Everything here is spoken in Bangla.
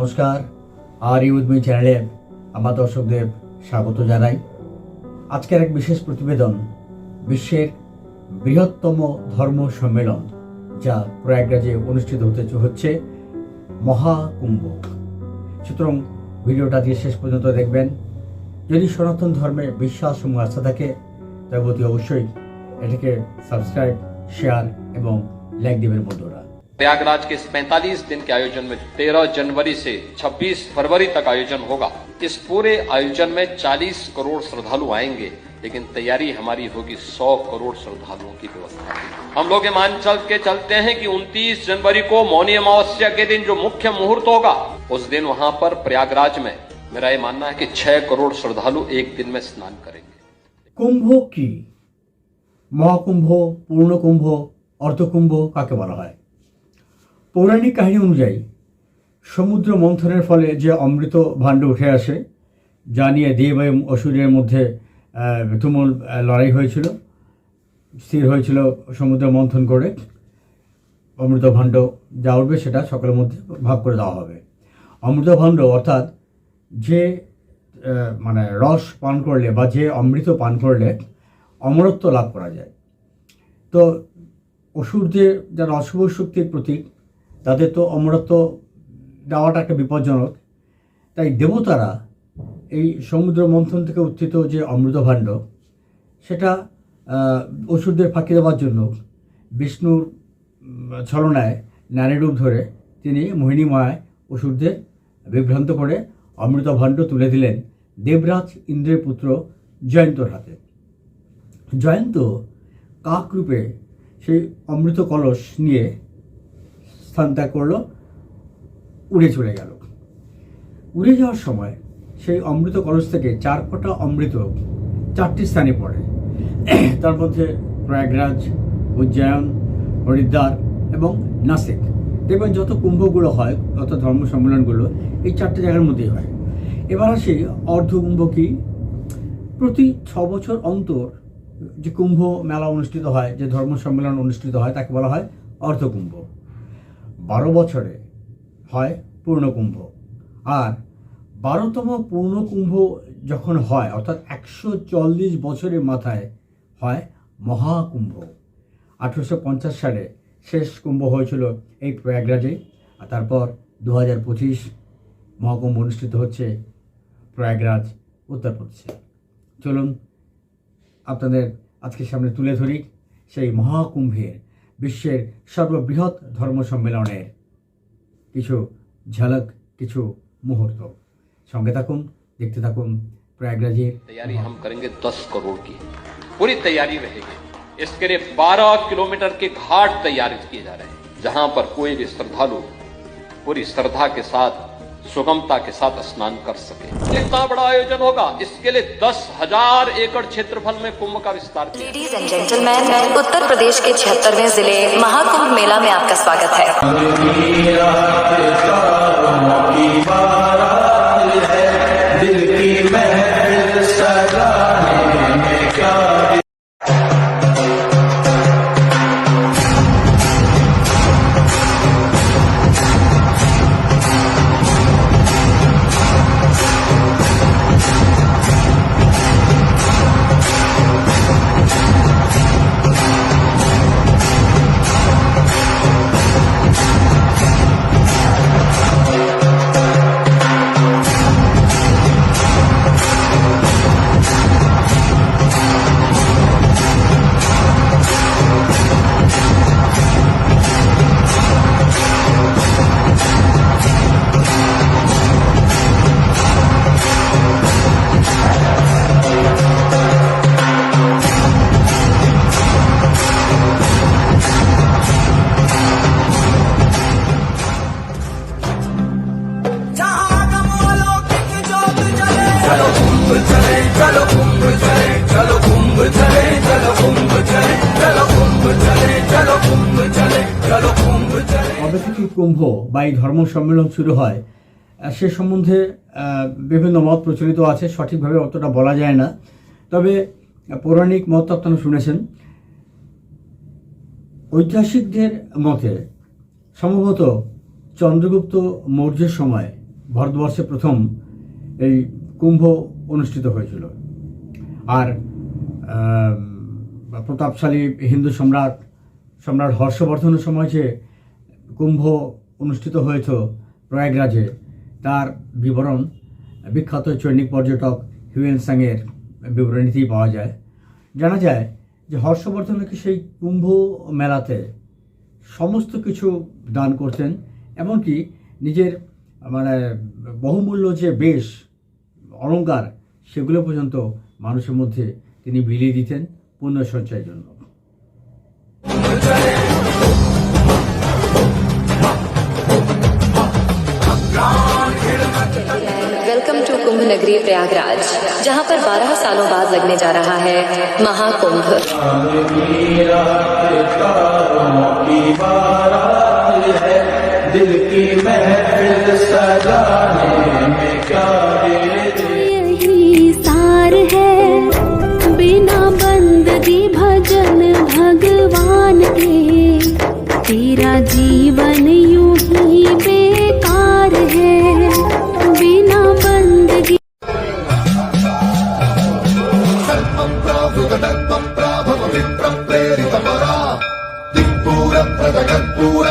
নমস্কার। আর ইউজমি চ্যানেলে আমার দর্শকদের স্বাগত জানাই। আজকের এক বিশেষ প্রতিবেদন, বিশ্বের বৃহত্তম ধর্ম সম্মেলন, যা প্রয়াগরাজে অনুষ্ঠিত হতে হচ্ছে মহাকুম্ভ। সুতরাং ভিডিওটা দিয়ে শেষ পর্যন্ত দেখবেন। যদি সনাতন ধর্মে বিশ্বাস ও আস্থা থাকে তবে অতি অবশ্যই এটাকে সাবস্ক্রাইব শেয়ার এবং লাইক দেবেন বন্ধুরা। प्रयागराज के इस 45 दिन के आयोजन में 13 जनवरी से 26 फरवरी तक आयोजन होगा इस पूरे आयोजन में 40 करोड़ श्रद्धालु आएंगे लेकिन तैयारी हमारी होगी 100 करोड़ श्रद्धालुओं की व्यवस्था की। हम लोग ये मान चल के चलते हैं कि 29 जनवरी को मौनी अमावस्या के दिन जो मुख्य मुहूर्त होगा उस दिन वहां पर प्रयागराज में मेरा ये मानना है कि 6 करोड़ श्रद्धालु एक दिन में स्नान करेंगे কুম্ভ কি মহাকুম্ভ পূর্ণকুম্ভ অর্ধকুম্ভ কাকে বলা হয় পৌরাণিক কাহিনী অনুযায়ী, সমুদ্র মন্থনের ফলে যে অমৃত ভাণ্ড উঠে আসে, যা নিয়ে দেব এবং অসুরের মধ্যে তুমুল লড়াই হয়েছিল, স্থির হয়েছিল সমুদ্র মন্থন করে, অমৃত ভাণ্ড যা উঠবে সেটা সকলের মধ্যে ভাগ করে দেওয়া হবে। অমৃত ভাণ্ড অর্থাৎ যে মানে রস পান করলে বা যে অমৃত পান করলে অমরত্ব লাভ করা যায়। তো অসুরদের যারা অশুভ শক্তির প্রতীক তাদের তো অমরত্ব দেওয়াটা একটা বিপজ্জনক। তাই দেবতারা এই সমুদ্র মন্থন থেকে উত্থিত যে অমৃত ভাণ্ড সেটা অসুরদের ফাঁকি দেওয়ার জন্য বিষ্ণুর ছলনায় নারী রূপ ধরে তিনি মোহিনীময় অসুরদের বিভ্রান্ত করে অমৃত ভাণ্ড তুলে দিলেন দেবরাজ ইন্দ্রের পুত্র জয়ন্তর হাতে। জয়ন্ত কাক রূপে সেই অমৃত কলস নিয়ে স্থান ত্যাগ করল, উড়ে চলে গেল। উড়ে যাওয়ার সময় সেই অমৃত কলস থেকে চার ফোঁটা অমৃত চারটি স্থানে পড়ে। তার মধ্যে প্রয়াগরাজ, উজ্জয়ন, হরিদ্বার এবং নাসিক। দেখবেন যত কুম্ভগুলো হয় যত ধর্ম সম্মেলনগুলো এই চারটে জায়গার মধ্যেই হয়। এবার আসি অর্ধকুম্ভ কি? প্রতি ছ বছর অন্তর যে কুম্ভ মেলা অনুষ্ঠিত হয়, যে ধর্ম সম্মেলন অনুষ্ঠিত হয়, তাকে বলা হয় অর্ধকুম্ভ। বারো বছরে হয় পূর্ণকুম্ভ। আর বারোতম পূর্ণকুম্ভ যখন হয়, অর্থাৎ একশো চল্লিশ বছরের মাথায় হয় মহাকুম্ভ। আঠেরোশো পঞ্চাশ সালে শেষ কুম্ভ হয়েছিল এই প্রয়াগরাজে, আর তারপর দু হাজার পঁচিশ মহাকুম্ভ অনুষ্ঠিত হচ্ছে প্রয়াগরাজ, উত্তরপ্রদেশে। চলুন আপনাদের আজকে সামনে তুলে ধরি সেই মহাকুম্ভের বিশ্বের সর্ববৃহৎ ধর্ম সম্মেলনের কিছু ঝলক কিছু মুহূর্ত সঙ্গে থাকুন দেখতে থাকুন প্রয়াগরাজের तैयारी हम करेंगे 10 करोड़ की पूरी तैयारी रहेगी इसके लिए 12 किलोमीटर के घाट तैयार किए जा रहे हैं जहां पर कोई भी श्रद्धालु पूरी श्रद्धा के साथ सुगमता के साथ स्नान कर सके। इतना बड़ा आयोजन होगा इसके लिए दस हज़ार एकड़ क्षेत्रफल में कुंभ का विस्तार ladies and gentleman Uttar Pradesh के छिहत्तरवे ज़िले महाकुंभ मेला में आपका स्वागत है। কুম্ভ বা এই ধর্ম সম্মেলন শুরু হয় সে সম্বন্ধে বিভিন্ন মত প্রচলিত আছে, সঠিকভাবে অতটা বলা যায় না। তবে পৌরাণিক মত আপনারা শুনেছেন, ঐতিহাসিকদের মতে সম্ভবত চন্দ্রগুপ্ত মৌর্যের সময় ভারতবর্ষে প্রথম এই কুম্ভ অনুষ্ঠিত হয়েছিল। আর প্রতাপশালী হিন্দু সম্রাট সম্রাট হর্ষবর্ধনের সময় যে কুম্ভ অনুষ্ঠিত হয়েছিল প্রয়াগরাজে। তার বিবরণ, বিখ্যাত চৈনিক পর্যটক হিউয়েন সাংয়ের বিবরণীতেই পাওয়া যায়। জানা যায় যে হর্ষবর্ধন নাকি সেই কুম্ভ মেলাতে সমস্ত কিছু দান করতেন, এমনকি নিজের মানে বহুমূল্য যে বেশ অলংকার সেগুলো পর্যন্ত মানুষের মধ্যে তিনি বিলিয়ে দিতেন পুণ্য সঞ্চয়ের জন্য। नगरी प्रयागराज, जहाँ पर 12 सालों बाद लगने जा रहा है महाकुंभ। यही सार है, बिना भजन भगवान के जीवन यूँ దిక్పూర ప్రదగత్పూర